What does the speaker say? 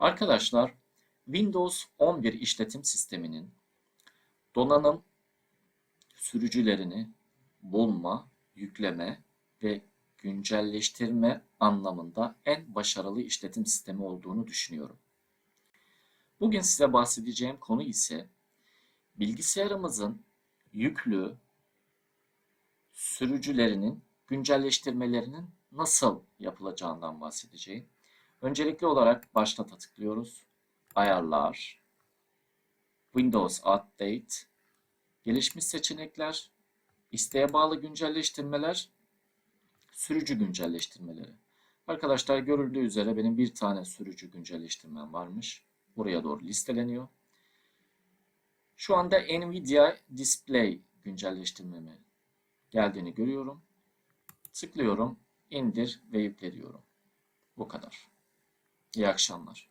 Arkadaşlar Windows 11 işletim sisteminin donanım sürücülerini bulma, yükleme ve güncelleştirme anlamında en başarılı işletim sistemi olduğunu düşünüyorum. Bugün size bahsedeceğim konu ise bilgisayarımızın yüklü sürücülerinin güncelleştirmelerinin nasıl yapılacağından bahsedeceğim. Öncelikli olarak başlata tıklıyoruz. Ayarlar, Windows Update, gelişmiş seçenekler, isteğe bağlı güncelleştirmeler, sürücü güncelleştirmeleri. Arkadaşlar görüldüğü üzere benim bir tane sürücü güncelleştirmem varmış. Buraya doğru listeleniyor. Şu anda Nvidia Display güncelleştirmemi geldiğini görüyorum. Tıklıyorum, indir ve yükle diyorum. Bu kadar. İyi akşamlar.